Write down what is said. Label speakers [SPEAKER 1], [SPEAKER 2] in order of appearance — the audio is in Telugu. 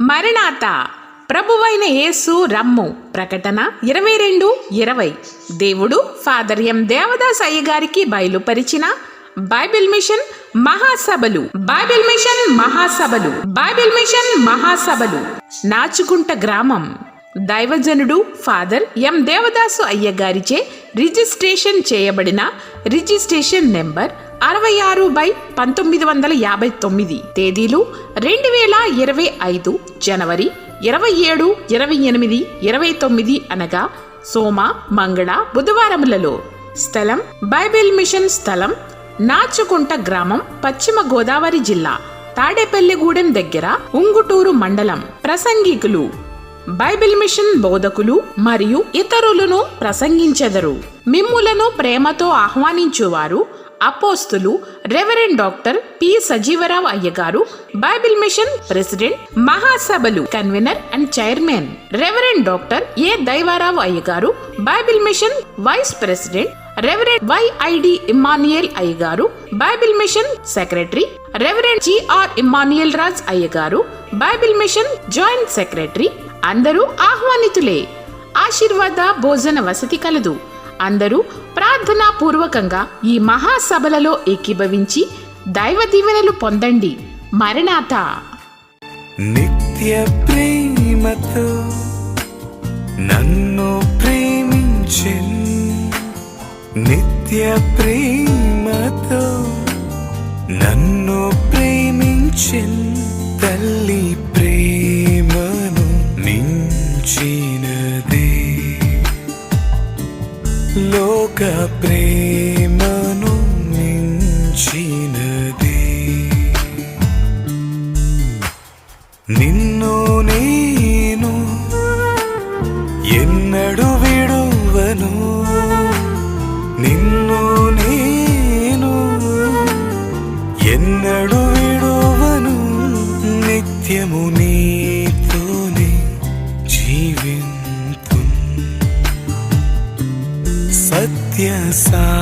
[SPEAKER 1] మరణాత ప్రభువైన యేసు రమ్ము. ప్రకటన ఇరవై రెండు ఇరవై. దేవుడు ఫాదర్ ఎం దేవదాస్ అయ్య గారికి బయలుపరిచిన బైబిల్ మిషన్ మహాసభలు. బైబిల్ మిషన్ మహాసభలు. బైబిల్ మిషన్ మహాసభలు. నాచుకుంట గ్రామం. దైవజనుడు ఫాదర్ ఎం దేవదాసు అయ్య గారిచే రిజిస్ట్రేషన్ చేయబడిన రిజిస్ట్రేషన్ నెంబర్ అరవై ఆరు బై పంతొమ్మిది వందల యాభై తొమ్మిది తేదీలు రెండు వేల ఇరవై ఐదు జనవరి ఇరవై ఏడు ఇరవై ఎనిమిది ఇరవై తొమ్మిది అనగా సోమ మంగళ బుధవారములలో. స్థలం బైబిల్ మిషన్ స్థలం నాచుకుంట గ్రామం పశ్చిమ గోదావరి జిల్లా తాడేపల్లిగూడెం దగ్గర ఉంగుటూరు మండలం ప్రసంగికులు. బైబిల్ మిషన్ బోధకులు మరియు ఇతరులను ప్రసంగించెదరు. మిమ్ములను ప్రేమతో ఆహ్వానించువారు అపోస్తులు రెవరెండ్ డాక్టర్ పి సజీవరావు అయ్యగారు బైబిల్ మిషన్ ప్రెసిడెంట్ మహాసభలు convener and chairman reverend doctor A Daivarao అయ్యగారు Bible mission vice president reverend YID Emmanuel అయ్యగారు Bible mission secretary reverend GR Emmanuel Raj అయ్యగారు బైబిల్ మిషన్ జాయింట్ సెక్రటరీ అందరూ ఆహ్వానితులే. ఆశీర్వాద భోజన వసతి కలదు. అందరూ ప్రార్థనా పూర్వకంగా ఈ మహాసభలలో ఏకీభవించి దైవ దీవెనలు పొందండి. మరణాత.
[SPEAKER 2] నిత్య ప్రేమతో నన్ను ప్రేమించెన్. నిత్య ప్రేమతో నన్ను ప్రేమించెన్. లోక ప్రేమను మించినది. నిన్ను నేను ఎన్నడు విడువను. నిన్ను నేను ఎన్నడు విడువను. నిత్యము నీ 萨提亚。